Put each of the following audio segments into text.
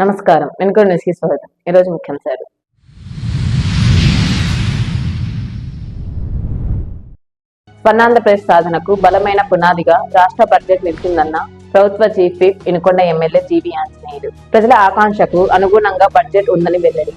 నమస్కారం. వెనుక న్యూస్కి స్వాగతం. ఈరోజు ముఖ్యాంశాలు. స్వర్ణాంధ్రప్రదేశ్ సాధనకు బలమైన పునాదిగా రాష్ట్ర బడ్జెట్ నిలిచిందన్న ప్రభుత్వ chief whip Vinukonda MLA GV Anjaneyudu ప్రజల ఆకాంక్షకు అనుగుణంగా బడ్జెట్ ఉందని వెల్లడి.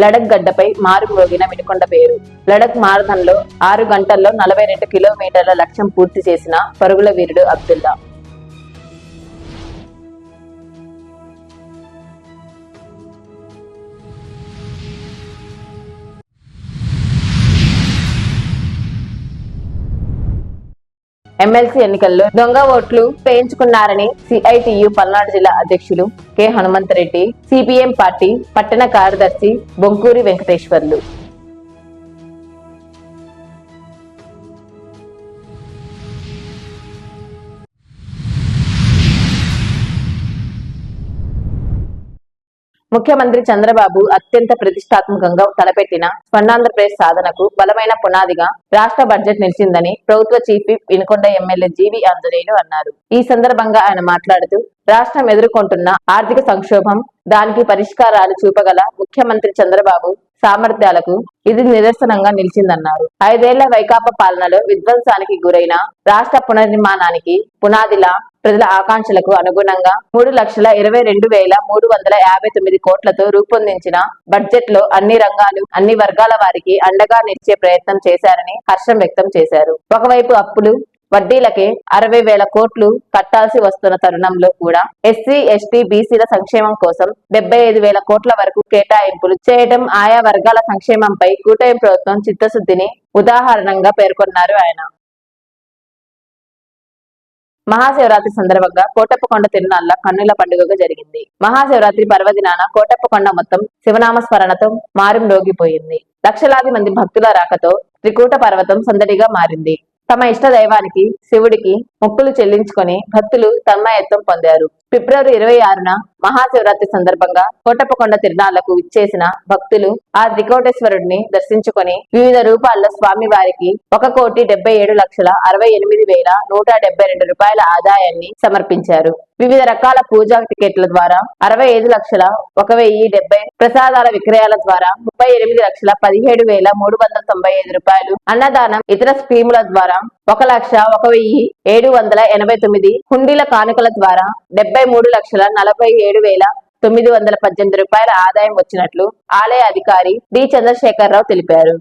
లడక్ గడ్డపై మారుమోగిన మినుకొండ పేరు. లడక్ మారథాన్లో ఆరు గంటల్లో నలభై రెండు కిలోమీటర్ల లక్ష్యం పూర్తి చేసిన పరుగుల వీరుడు అబ్దుల్లా. ఎమ్మెల్సీ ఎన్నికల్లో దొంగ ఓట్లు పేయించుకున్నారని సిఐటియు పల్నాడు జిల్లా అధ్యక్షులు కె హనుమంతరెడ్డి సిపిఎం పార్టీ పట్టణ కార్యదర్శి బొంకూరి వెంకటేశ్వర్లు. ముఖ్యమంత్రి చంద్రబాబు అత్యంత ప్రతిష్టాత్మకంగా తలపెట్టిన స్వర్ణాంధ్రప్రదేశ్ సాధనకు బలమైన పునాదిగా రాష్ట్ర బడ్జెట్ నిలిచిందని ప్రభుత్వ chief whip Vinukonda MLA GV Anjaneyulu అన్నారు. ఈ సందర్భంగా ఆయన మాట్లాడుతూ రాష్ట్రం ఎదుర్కొంటున్న ఆర్థిక సంక్షోభం దానికి పరిష్కారాలు చూపగల ముఖ్యమంత్రి చంద్రబాబు సామర్థ్యాలకు ఇది నిదర్శనంగా నిలిచిందన్నారు. ఐదేళ్ళ వైకాపా పాలనలో విధ్వంసానికి గురైన రాష్ట్ర పునర్నిర్మాణానికి పునాదిలా ప్రజల ఆకాంక్షలకు అనుగుణంగా మూడు లక్షల ఇరవై రెండు వేల మూడు వందల యాభై తొమ్మిది కోట్లతో రూపొందించిన బడ్జెట్లో అన్ని రంగాలు అన్ని వర్గాల వారికి అండగా నిలిచే ప్రయత్నం చేశారని హర్షం వ్యక్తం చేశారు. ఒకవైపు అప్పులు వడ్డీలకే అరవై వేల కోట్లు కట్టాల్సి వస్తున్న తరుణంలో కూడా ఎస్సీ ఎస్టీ బీసీల సంక్షేమం కోసం డెబ్బై ఐదు వేల కోట్ల వరకు కేటాయింపులు చేయడం ఆయా వర్గాల సంక్షేమంపై కూటమి ప్రభుత్వం చిత్తశుద్ధిని ఉదాహరణంగా పేర్కొన్నారు ఆయన. మహాశివరాత్రి సందర్భంగా కోటప్పకొండ తిరునాళ్ళ కన్నుల పండుగగా జరిగింది. మహాశివరాత్రి పర్వదినాన కోటప్పకొండ మొత్తం శివనామ స్మరణతో మారుమ్రోగిపోయింది లక్షలాది మంది భక్తుల రాకతో త్రికూట పర్వతం సందడిగా మారింది. తమ ఇష్ట దైవానికి శివుడికి మొక్కులు చెల్లించుకొని భక్తులు తన్మయత్వం పొందారు. ఫిబ్రవరి ఇరవై ఆరున మహాశివరాత్రి సందర్భంగా కోటప్పకొండ తిరునాళ్ళకు విచ్చేసిన భక్తులు ఆ త్రికోటేశ్వరుడిని దర్శించుకొని వివిధ రూపాల్లో స్వామి వారికి ఒక కోటి డెబ్బై ఏడు లక్షల అరవై ఎనిమిది వేల నూట డెబ్బై రెండు రూపాయల ఆదాయాన్ని సమర్పించారు. వివిధ రకాల పూజా టికెట్ల ద్వారా అరవై ఐదు లక్షల ఒక వెయ్యి డెబ్బై ప్రసాదాల విక్రయాల ద్వారా ముప్పై ఎనిమిది లక్షల పదిహేడు వేల మూడు వందల తొంభై ఐదు రూపాయలు అన్నదానం ఇతర స్కీముల ద్వారా ఒక లక్ష ఒక వెయ్యి ఏడు వందల ఎనభై తొమ్మిది హుండీల కానుకల ద్వారా డెబ్బై మూడు లక్షల నలభై ఏడు వేల తొమ్మిది వందల పద్దెనిమిది రూపాయల ఆదాయం వచ్చినట్లు ఆలయ అధికారి డి చంద్రశేఖరరావు తెలిపారు.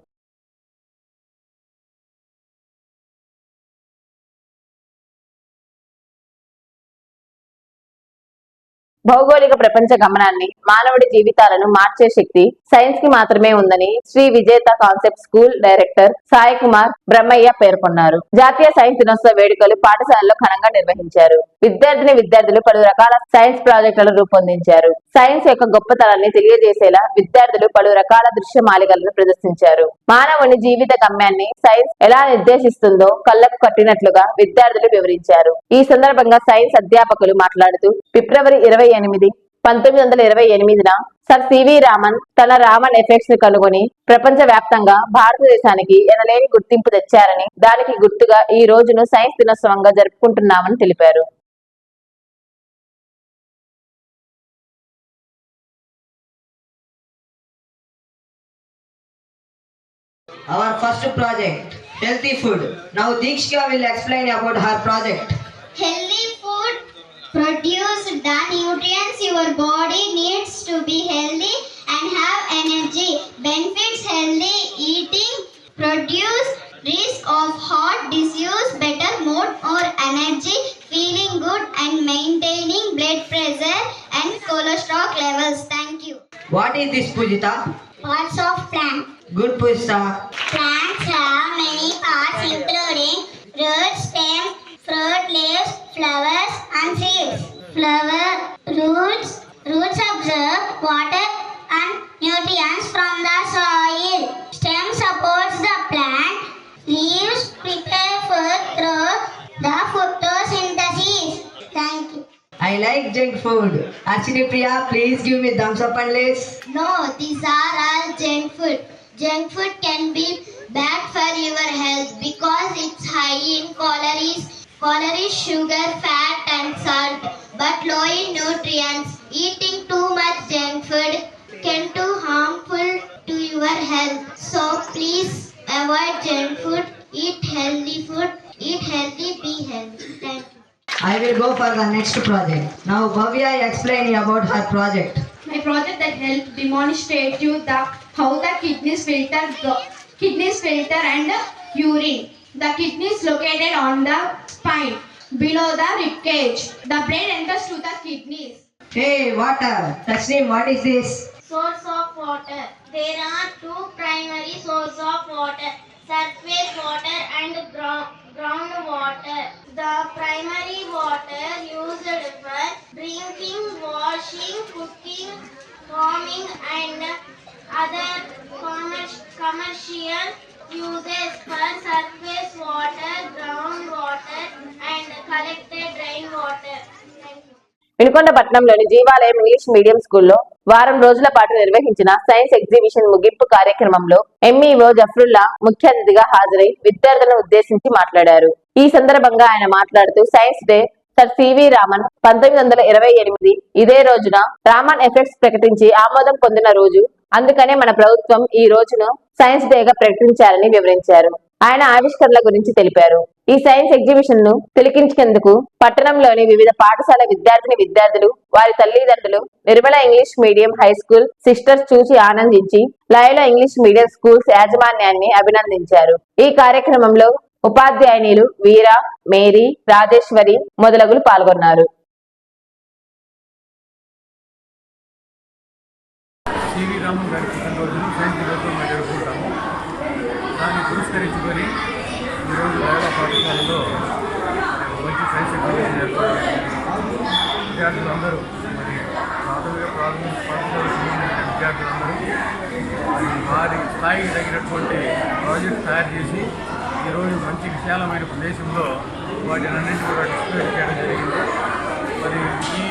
భౌగోళిక ప్రపంచ గమనాన్ని మానవుడి జీవితాలను మార్చే శక్తి సైన్స్కి మాత్రమే ఉందని Sri Vijetha concept school director Sai Kumar Brahmaiah పేర్కొన్నారు. జాతీయ సైన్స్ దినోత్సవ వేడుకలు పాఠశాలలో ఘనంగా నిర్వహించారు. విద్యార్థిని విద్యార్థులు పలు రకాల సైన్స్ ప్రాజెక్టులను రూపొందించారు. సైన్స్ యొక్క గొప్పతనాన్ని తెలియజేసేలా విద్యార్థులు పలు రకాల దృశ్య మాలికలను ప్రదర్శించారు. మానవుని జీవిత గమ్యాన్ని సైన్స్ ఎలా నిర్దేశిస్తుందో కళ్ళకు కట్టినట్లుగా విద్యార్థులు వివరించారు. ఈ సందర్భంగా సైన్స్ అధ్యాపకులు మాట్లాడుతూ ఫిబ్రవరి ఇరవై ఎనిమిది పంతొమ్మిది వందల ఇరవై ఎనిమిదిన సర్ సివి రామన్ తన రామన్ ఎఫెక్ట్స్ని కనుగొని ప్రపంచ వ్యాప్తంగా భారతదేశానికి ఎనలేని గుర్తింపు తెచ్చారని దానికి గుర్తుగా ఈ రోజును సైన్స్ దినోత్సవంగా జరుపుకుంటున్నామని తెలిపారు Our first project, healthy food. Now Dikshika will explain about her project. Healthy food produce the nutrients your body needs to be healthy and have energy. Benefits healthy eating produce risk of heart disease, better mood or energy, feeling good and maintaining blood pressure and cholesterol levels. Thank you. What is this Pujita? Parts of plant. Good Pujita. Plants have many parts including roots, stem, fruit, leaves, flowers and seeds. Flower, roots, roots absorb water and nutrients from the soil. Stem supports the plant. Leaves prepare food through the photosynthesis. Thank you. I like junk food. Ashini Priya, please give me thumbs up and let's. No, these are all junk food. Junk food can be bad for your health because it's high in calories, calories, sugar, fat, and salt, but low in nutrients. Eating too much junk food can do harmful to your health. So please avoid junk food. Eat healthy food. Eat healthy. Be healthy. Thank you. I will go for the next project. Now Bhavya explain about her project. My project that helped demonstrate you the how the kidneys filter the kidneys filter and urine. The kidneys located on the spine below the rib cage. The brain enters to the kidneys. Hey, water. Tasneem, what is this? Source of water. There are two primary sources of water, surface water and ground, groundwater. The primary water used for drinking, washing, cooking, farming and other commer- commercial uses for surface water, groundwater and collected rainwater. Thank you. వినుకొండపట్నంలోని Jeevalayam English medium స్కూల్లో వారం రోజుల పాటు నిర్వహించిన science exhibition ముగింపు కార్యక్రమంలో MEO Zafarullah ముఖ్య అతిథిగా హాజరై విద్యార్థులను ఉద్దేశించి మాట్లాడారు. ఈ సందర్భంగా ఆయన మాట్లాడుతూ science day sir CV Raman పంతొమ్మిది వందల ఇరవై ఎనిమిది ఇదే రోజున రామన్ ఎఫెక్ట్స్ ప్రకటించి ఆమోదం పొందిన రోజు. అందుకనే మన ప్రభుత్వం ఈ రోజును సైన్స్ డేగా ప్రకటించారని వివరించారు. ఆయన ఆవిష్కరణల గురించి తెలిపారు. ఈ సైన్స్ ఎగ్జిబిషన్ను తిలకించేందుకు పట్టణంలోని వివిధ పాఠశాల విద్యార్థిని విద్యార్థులు వారి తల్లిదండ్రులు Nirmala English medium high school sisters చూసి ఆనందించి లయలో ఇంగ్లీష్ మీడియం స్కూల్స్ యాజమాన్యాన్ని అభినందించారు. ఈ కార్యక్రమంలో ఉపాధ్యాయునిలు వీర మేరీ రాజేశ్వరి మొదలగులు పాల్గొన్నారు. సివి రామన్ గారి పుట్టినరోజును సైన్స్ దినోత్సవంగా జరుపుకుంటాము దాన్ని పురస్కరించుకొని ఈరోజు లయల పాఠశాలలో మంచి సైన్స్ ఎగ్జిబిషన్ ఏర్పాటు విద్యార్థులందరూ మరి ప్రాథమిక ప్రాథమిక పాఠశాలకు సంబంధించిన విద్యార్థులందరూ వారి స్థాయికి తగినటువంటి ప్రాజెక్ట్ తయారు చేసి ఈరోజు మంచి విశాలమైన ప్రదేశంలో వాటిని అన్నింటి కూడా డిస్ప్లే చేయడం జరిగింది. మరి ఈ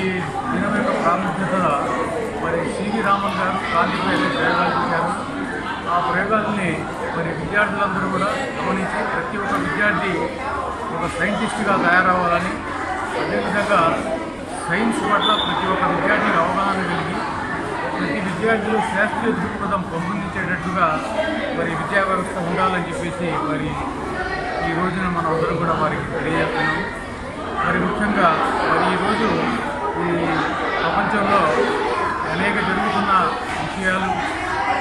దినం యొక్క ప్రాముఖ్యత మరి సివి రామన్ గారు కాంతిపై ప్రయోగాలు చేశారు ఆ ప్రయోగాలని మరి విద్యార్థులందరూ కూడా గమనించి ప్రతి ఒక్క విద్యార్థి ఒక సైంటిస్ట్గా తయారవ్వాలని అదేవిధంగా సైన్స్ పట్ల ప్రతి ఒక్క విద్యార్థికి అవగాహన కలిగి ప్రతి విద్యార్థులు శాస్త్రీయ దృక్పథం పెంపొందించేటట్టుగా మరి విద్యా వ్యవస్థ ఉండాలని చెప్పేసి మరి ఈ రోజున మనం అందరం కూడా వారికి తెలియజేస్తున్నాము మరి ముఖ్యంగా మరి ఈరోజు ఈ ప్రపంచంలో అనేక జరుగుతున్న విషయాలు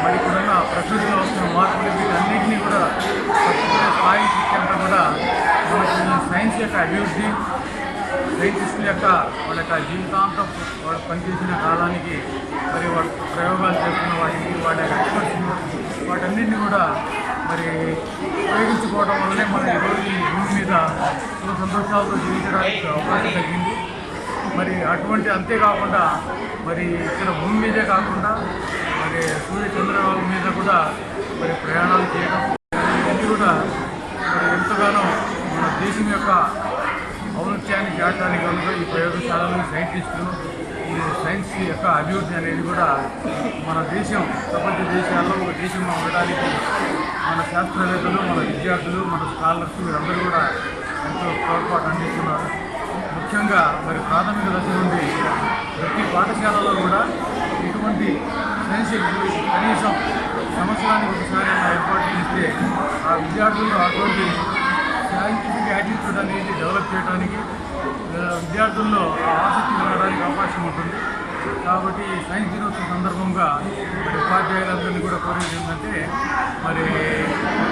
మరి ఇప్పుడున్న ప్రకృతిలో వస్తున్న మార్పులు వీటన్నింటినీ కూడా తట్టుకునే స్థాయి శిక్షణ కూడా మనకి సైన్స్ యొక్క అభివృద్ధి సైంటిస్టుల యొక్క వాళ్ళ యొక్క జీవితాంతం వాళ్ళు పనిచేసిన కాలానికి మరి వాళ్ళు ప్రయోగాలు చేస్తున్న వాటికి వాళ్ళ ఎక్స్పర్ట్స్ వాటన్నింటినీ కూడా మరి ఉపయోగించుకోవడం వల్లనే మనం ఈరోజు ఈ భూమి మీద సంతోషాలతో జీవించడానికి అవకాశం కలిగింది. మరి అటువంటి అంతేకాకుండా మరి ఇక్కడ భూమి మీదే కాకుండా మరి సూర్య చంద్రబాబు మీద కూడా మరి ప్రయాణాలు చేయడం ఇవన్నీ కూడా మరి ఎంతగానో మన దేశం యొక్క ఔన్నత్యాన్ని చేరడానికి కనుక ఈ ప్రయోగశాలలు సైంటిస్టులు ఈ సైన్స్ యొక్క అభివృద్ధి అనేది కూడా మన దేశం ప్రపంచ దేశాల్లో ఒక దేశంగా ఉండడానికి మన శాస్త్రవేత్తలు మన విద్యార్థులు మన స్కాలర్స్ వీరందరూ కూడా ఎంతో తోడ్పాటు అందిస్తున్నారు. ముఖ్యంగా మరి ప్రాథమిక దశ నుండి ప్రతి పాఠశాలలో కూడా ఇటువంటి సైన్స్ కనీసం సంవత్సరానికి ఒకసారి ఏర్పాటు చేస్తే ఆ విద్యార్థులు అటువంటి సైంటిఫిక్ యాటిట్యూడ్ అనేది డెవలప్ చేయడానికి విద్యార్థుల్లో ఆసక్తి పెరగడానికి అవకాశం ఉంటుంది. కాబట్టి సైన్స్ దినోత్సవం సందర్భంగా మరి ఉపాధ్యాయులందరినీ కూడా కోరేది ఏంటంటే మరి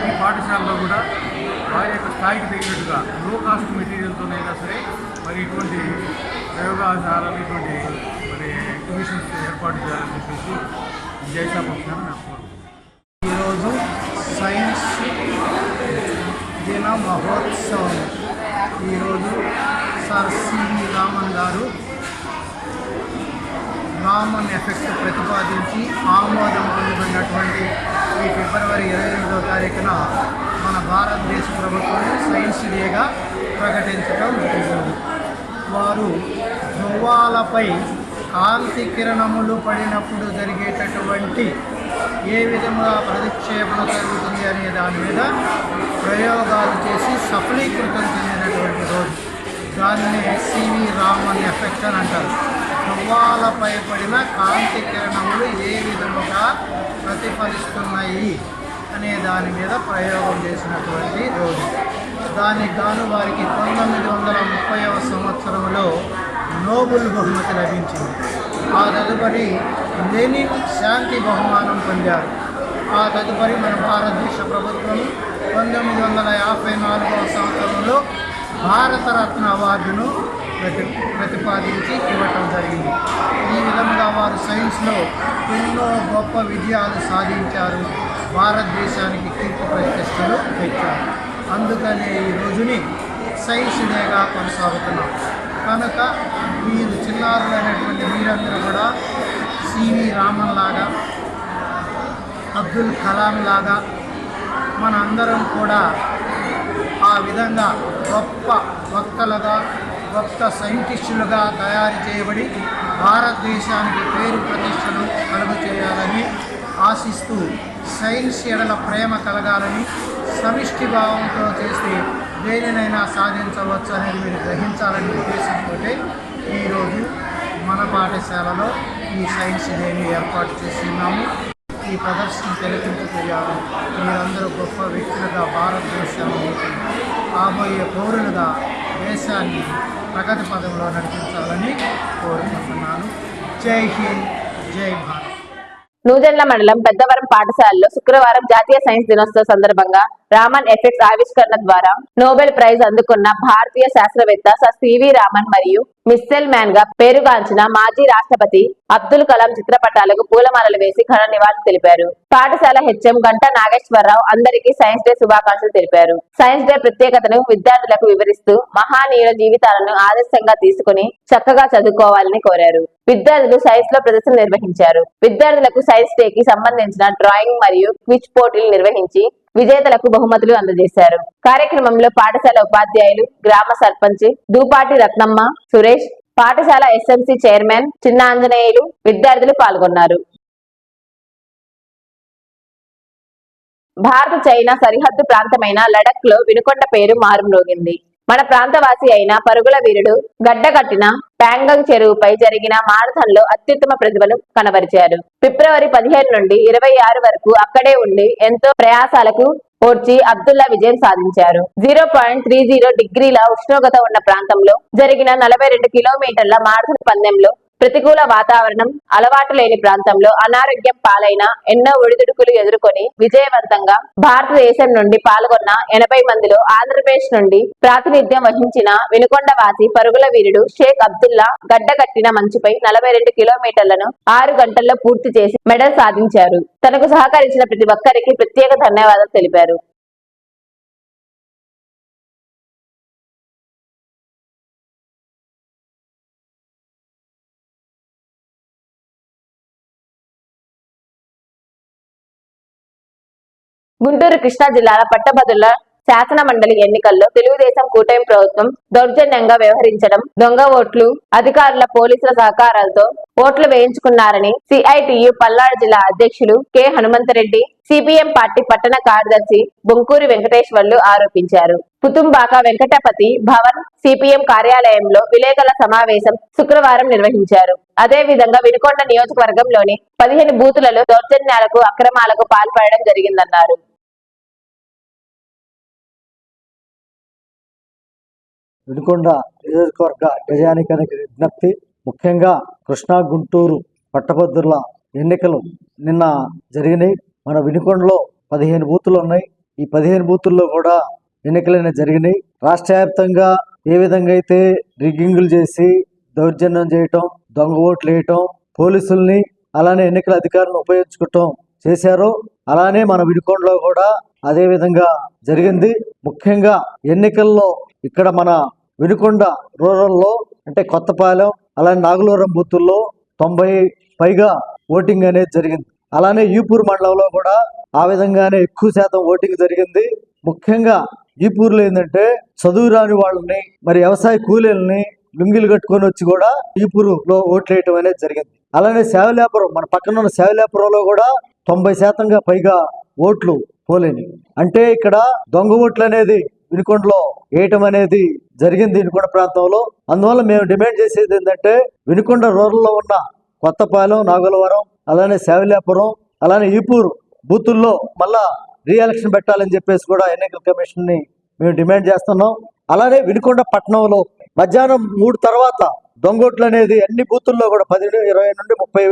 ఈ పాఠశాలలో కూడా వారి యొక్క స్థాయికి తగినట్టుగా లో కాస్ట్ మెటీరియల్తోనైనా సరే మరి ఇటువంటి ప్రయోగశాలలు ఇటువంటి ఎగ్జిబిషన్స్ ఏర్పాటు చేయాలని చెప్పేసి విద్యాశాఖ పక్షాన నా కోరు ఈరోజు సైన్స్ దిన మహోత్సవం. ఈరోజు సర్ సివి రామన్ గారు రామన్ ఎఫెక్ట్ ప్రతిపాదించి ఆమోదం పొందుతున్నటువంటి ఈ ఫిబ్రవరి ఇరవై ఎనిమిదవ తారీఖున మన భారతదేశ ప్రభుత్వం సైన్స్ డేగా ప్రకటించడం జరిగింది. వారు ధ్రువాలపై కాంతి కిరణములు పడినప్పుడు జరిగేటటువంటి ఏ విధంగా ప్రతిక్షేపణ జరుగుతుంది అనే దాని మీద ప్రయోగాలు చేసి సఫలీకృతం చెందినటువంటి రోజు. దానినే సివి రామన్ ఎఫెక్ట్ అని అంటారు. ధ్రువాలపై పడిన కాంతి కిరణములు ఏ విధముగా ప్రతిఫలిస్తున్నాయి అనే దాని మీద ప్రయోగం చేసినటువంటి రోజు. దానికి గాను వారికి పంతొమ్మిది వందల ముప్పైవ సంవత్సరంలో నోబుల్ బహుమతి లభించింది. ఆ తదుపరి లెనిన్ శాంతి బహుమానం పొందారు. ఆ తదుపరి మన భారతదేశ ప్రభుత్వం పంతొమ్మిది వందల యాభై నాలుగవ సంవత్సరంలో భారతరత్న అవార్డును ప్రతి ప్రతిపాదించి ఇవ్వటం జరిగింది. ఈ విధంగా వారు సైన్స్లో ఎన్నో గొప్ప విజయాలు సాధించారు. భారతదేశానికి కీర్తి ప్రతిష్టలు తెచ్చారు. అందుకనే ఈ రోజుని సైన్స్ డేగా కొనసాగుతున్నాం. కనుక వీరు చిన్నారులైనటువంటి వీరందరూ కూడా సివి రామన్ లాగా అబ్దుల్ కలాం లాగా మన అందరం కూడా ఆ విధంగా గొప్ప వక్తలుగా గొప్ప సైంటిస్టులుగా తయారు చేయబడి భారతదేశానికి పేరు ప్రతిష్టలు కలుగు చేయాలని ఆశిస్తూ సైన్స్ ఎడల ప్రేమ కలగాలని సమిష్టి భావంతో చేస్తే దేనినైనా సాధించవచ్చు అనేది మీరు గ్రహించాలనే ఉద్దేశంతో ఈరోజు మన పాఠశాలలో ఈ సైన్స్ డేని ఏర్పాటు చేస్తున్నాము. ఈ ప్రదర్శన తిలకించుకోవాలి మీరందరూ గొప్ప వ్యక్తులుగా భారతదేశాన్ని కాబోయే పౌరులుగా దేశాన్ని ప్రగతి పదంలో నడిపించాలని కోరుకుంటున్నాను. జై హింద్ జై భారత్. నూజెండ్ల మండలం పెద్దవరం పాఠశాలలో శుక్రవారం జాతీయ సైన్స్ దినోత్సవ సందర్భంగా రామన్ ఎఫెక్ట్స్ ఆవిష్కరణ ద్వారా నోబెల్ ప్రైజ్ అందుకున్న భారతీయ శాస్త్రవేత్త సర్ సివి రామన్ మరియు మిస్సెల్ మ్యాన్గా పేరుగాంచిన మాజీ రాష్ట్రపతి అబ్దుల్ కలాం చిత్రపటాలకు పూలమాలలు వేసి ఘన నివాళులు తెలిపారు. పాఠశాల హెచ్ఎం గంటా నాగేశ్వరరావు అందరికీ సైన్స్ డే శుభాకాంక్షలు తెలిపారు. సైన్స్ డే ప్రత్యేకతను విద్యార్థులకు వివరిస్తూ మహానీయుల జీవితాలను ఆదర్శంగా తీసుకుని చక్కగా చదువుకోవాలని కోరారు. విద్యార్థులు సైన్స్లో ప్రదర్శన నిర్వహించారు. విద్యార్థులకు సైన్స్ డే కి సంబంధించిన డ్రాయింగ్ మరియు క్విజ్ పోటీలు నిర్వహించి విజేతలకు బహుమతులు అందజేశారు. కార్యక్రమంలో పాఠశాల ఉపాధ్యాయులు గ్రామ సర్పంచ్ దూపాటి రత్నమ్మ సురేష్ పాఠశాల ఎస్ఎంసీ చైర్మన్ చిన్న ఆంజనేయులు విద్యార్థులు పాల్గొన్నారు. భారత చైనా సరిహద్దు ప్రాంతమైన లడక్లో వినుకొండ పేరు మారుమ్రోగింది. మన ప్రాంతవాసి అయిన పరుగుల వీరుడు గడ్డకట్టిన ప్యాంగంగ్ చెరువుపై జరిగిన మారథాన్లో అత్యుత్తమ ప్రతిభను కనబరిచారు. ఫిబ్రవరి పదిహేను నుండి ఇరవై ఆరు వరకు అక్కడే ఉండి ఎంతో ప్రయాసాలకు ఓర్చి అబ్దుల్లా విజయం సాధించారు. జీరో పాయింట్ త్రీ జీరో డిగ్రీల ఉష్ణోగ్రత ఉన్న ప్రాంతంలో జరిగిన నలభై రెండు కిలోమీటర్ల మారథాన్ పందెంలో ప్రతికూల వాతావరణం అలవాటు లేని ప్రాంతంలో అనారోగ్యం పాలైన ఎన్నో ఒడిదుడుకులు ఎదుర్కొని విజయవంతంగా భారతదేశం నుండి పాల్గొన్న ఎనభై మందిలో ఆంధ్రప్రదేశ్ నుండి ప్రాతినిధ్యం వహించిన వినుకొండ వాసి పరుగుల వీరుడు షేక్ అబ్దుల్లా గడ్డకట్టిన మంచుపై నలభై రెండు కిలోమీటర్లను ఆరు గంటల్లో పూర్తి చేసి మెడల్ సాధించారు. తనకు సహకరించిన ప్రతి ఒక్కరికి ప్రత్యేక ధన్యవాదాలు తెలిపారు. గుంటూరు కృష్ణా జిల్లాల పట్టభద్రుల శాసన మండలి ఎన్నికల్లో తెలుగుదేశం కూటమి ప్రభుత్వం దౌర్జన్యంగా వ్యవహరించడం దొంగ ఓట్లు అధికారుల పోలీసుల సహకారాలతో ఓట్లు వేయించుకున్నారని సిఐటియు పల్నాడు జిల్లా అధ్యక్షులు కె. హనుమంతరెడ్డి సిపిఎం పార్టీ పట్టణ కార్యదర్శి బొంకూరి వెంకటేశ్వర్లు ఆరోపించారు. పుతుంబాక వెంకటపతి భవన్ సిపిఎం కార్యాలయంలో విలేకరుల సమావేశం శుక్రవారం నిర్వహించారు. అదే విధంగా వినుకొండ నియోజకవర్గంలోని పదిహేను బూతులలో దౌర్జన్యాలకు అక్రమాలకు పాల్పడడం జరిగిందన్నారు. వినుకొండ నియోజకవర్గ ప్రజానికానికి విజ్ఞప్తి. ముఖ్యంగా కృష్ణా గుంటూరు పట్టభద్రుల ఎన్నికలు నిన్న జరిగినాయి. మన వినుకొండలో పదిహేను బూతులు ఉన్నాయి. ఈ పదిహేను బూతుల్లో కూడా ఎన్నికలైన జరిగినాయి. రాష్ట్ర వ్యాప్తంగా ఏ విధంగా అయితే రిగ్గింగులు చేసి దౌర్జన్యం చేయటం దొంగ ఓట్లు వేయటం పోలీసుల్ని అలానే ఎన్నికల అధికారులను ఉపయోగించుకోవటం చేశారు అలానే మన వినుకొండలో కూడా అదే విధంగా జరిగింది. ముఖ్యంగా ఎన్నికల్లో ఇక్కడ మన వినుకొండ రూరల్లో అంటే కొత్తపాలెం అలానే నాగులూరం బూతుల్లో తొంభై పైగా ఓటింగ్ అనేది జరిగింది. అలానే ఈపూర్ మండలంలో కూడా ఆ విధంగానే ఎక్కువ శాతం ఓటింగ్ జరిగింది. ముఖ్యంగా ఈపూర్లో ఏంటంటే చదువు రాని వాళ్ళని మరి వ్యవసాయ కూలీలని లుంగిలు కట్టుకొని వచ్చి కూడా ఈపూర్లో ఓట్లు వేయటం అనేది జరిగింది. అలానే సేవలేపురం మన పక్కన ఉన్న సేవలేపురంలో కూడా తొంభై శాతంగా పైగా ఓట్లు పోలేని అంటే ఇక్కడ దొంగ ఓట్లు అనేది వినుకొండలో వేయటం అనేది జరిగింది వినుకొండ ప్రాంతంలో. అందువల్ల మేము డిమాండ్ చేసేది ఏంటంటే వినుకొండ రూరల్లో ఉన్న కొత్తపాలెం నాగలవరం అలానే శావిలాపురం అలానే ఈపూర్ బూతుల్లో మళ్ళా రీఎలక్షన్ పెట్టాలని చెప్పేసి కూడా ఎన్నికల కమిషన్ని మేము డిమాండ్ చేస్తున్నాం. అలానే వినుకొండ పట్టణంలో మధ్యాహ్నం మూడు తర్వాత దొంగోట్లు అనేది అన్ని బూతుల్లో కూడా పది ఇరవై నుండి ముప్పై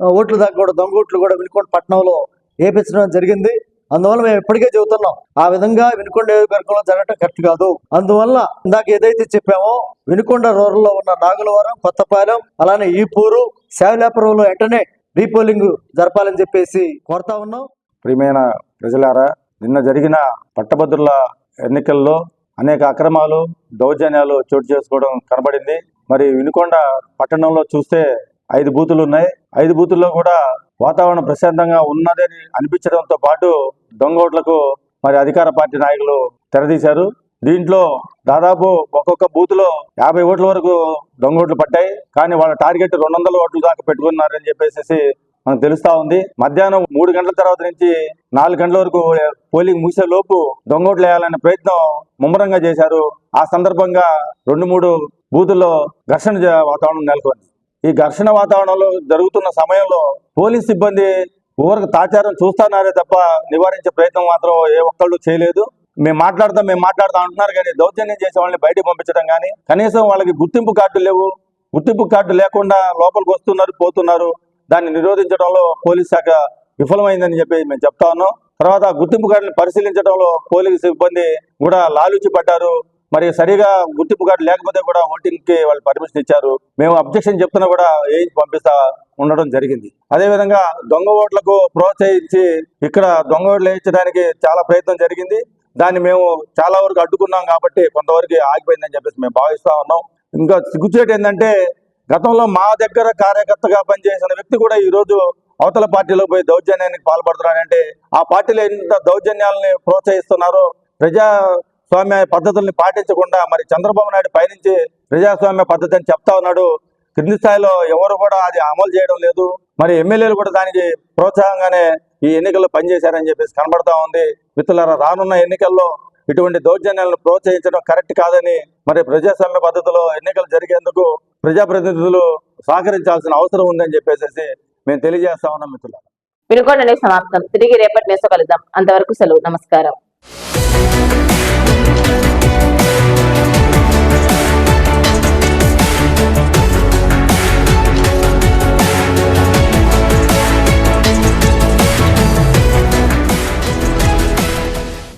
ఓట్ల దాకా కూడా దొంగోట్లు కూడా వినుకొండ పట్టణంలో వేపించడం జరిగింది. అందువల్ల మేము ఇప్పటికే చెబుతున్నాం ఆ విధంగా వినుకొండ నియోజకవర్గంలో జరగటం కరెక్ట్ కాదు. అందువల్ల ఇందాక ఏదైతే చెప్పామో వినుకొండ రూరల్లో ఉన్న నాగులవరం కొత్తపాలెం అలానే ఈపూరు శావిలాపురంలో వెంటనే రీపోలింగ్ జరపాలని చెప్పేసి కోరుతా ఉన్నాం. ప్రియమైన ప్రజలారా నిన్న జరిగిన పట్టభద్రుల ఎన్నికల్లో అనేక అక్రమాలు దౌర్జన్యాలు చోటు చేసుకోవడం కనబడింది. మరి వినుకొండ పట్టణంలో చూస్తే ఐదు బూతులు ఉన్నాయి. ఐదు బూతుల్లో కూడా వాతావరణం ప్రశాంతంగా ఉన్నదని అనిపించడంతో పాటు దొంగోట్లకు మరి అధికార పార్టీ నాయకులు తెరదీశారు. దీంట్లో దాదాపు ఒక్కొక్క బూత్లో యాభై ఓట్ల వరకు దొంగోట్లు పడ్డాయి పట్టాయి. కానీ వాళ్ళ టార్గెట్ రెండు వందల ఓట్ల దాకా పెట్టుకున్నారని చెప్పేసి మనకు తెలుస్తా ఉంది. మధ్యాహ్నం మూడు గంటల తర్వాత నుంచి నాలుగు గంటల వరకు పోలింగ్ ముగిసే లోపు దొంగోట్లు వేయాలనే ప్రయత్నం ముమ్మరంగా చేశారు. ఆ సందర్భంగా రెండు మూడు బూతుల్లో ఘర్షణ వాతావరణం నెలకొంది. ఈ ఘర్షణ వాతావరణంలో జరుగుతున్న సమయంలో పోలీస్ సిబ్బంది ఊరకు తాచారం చూస్తున్నారే తప్ప నివారించే ప్రయత్నం మాత్రం ఏ ఒక్కళ్ళు చేయలేదు. మేము మాట్లాడతాం మేము మాట్లాడతాం అంటున్నారు కానీ దౌర్జన్యం చేసే వాళ్ళని బయటకు పంపించడం కానీ కనీసం వాళ్ళకి గుర్తింపు కార్డులు లేవు. గుర్తింపు కార్డు లేకుండా లోపలికి వస్తున్నారు పోతున్నారు. దాన్ని నిరోధించడంలో పోలీస్ శాఖ విఫలమైందని చెప్పి మేము చెప్తా ఉన్నాం. తర్వాత గుర్తింపు కార్డుని పరిశీలించడంలో పోలీసు సిబ్బంది కూడా లాలుచి పడ్డారు. మరి సరిగా గుర్తింపు కార్డు లేకపోతే కూడా ఓటింగ్కి వాళ్ళు పర్మిషన్ ఇచ్చారు. మేము అబ్జెక్షన్ చెప్తున్నా కూడా ఏం పంపిస్తా ఉండడం జరిగింది. అదేవిధంగా దొంగ ఓట్లకు ప్రోత్సహించి ఇక్కడ దొంగ ఓట్లు వేయించడానికి చాలా ప్రయత్నం జరిగింది. దాన్ని మేము చాలా వరకు అడ్డుకున్నాం కాబట్టి కొంతవరకు ఆగిపోయిందని చెప్పేసి మేము భావిస్తా ఉన్నాం. ఇంకా సిగ్గుచేటు ఏంటంటే గతంలో మా దగ్గర కార్యకర్తగా పనిచేసిన వ్యక్తి కూడా ఈ రోజు అవతల పార్టీలో పోయి దౌర్జన్యానికి పాల్పడుతున్నాడంటే ఆ పార్టీలో ఎంత దౌర్జన్యాలని ప్రోత్సహిస్తున్నారో ప్రజా ప్రజాస్వామ్య పద్ధతుల్ని పాటించకుండా మరి చంద్రబాబు నాయుడు పయనించి ప్రజాస్వామ్య పద్ధతి అని చెప్తా ఉన్నాడు. క్రింది స్థాయిలో ఎవరు కూడా అది అమలు చేయడం లేదు. మరి ఎమ్మెల్యేలు కూడా దానికి ప్రోత్సాహంగానే ఈ ఎన్నికల్లో పనిచేశారని చెప్పేసి కనబడతా ఉంది. మిత్రులారా రానున్న ఎన్నికల్లో ఇటువంటి దౌర్జన్యాలను ప్రోత్సహించడం కరెక్ట్ కాదని మరి ప్రజాస్వామ్య పద్ధతిలో ఎన్నికలు జరిగేందుకు ప్రజాప్రతినిధులు సహకరించాల్సిన అవసరం ఉందని చెప్పేసి మేము తెలియజేస్తా ఉన్నాం మిత్రులారా. వినుకోండి సమాప్తం. తిరిగి రేపటి నేసో కలుద్దాం. అంతవరకు సెలవు. నమస్కారం. Thank you.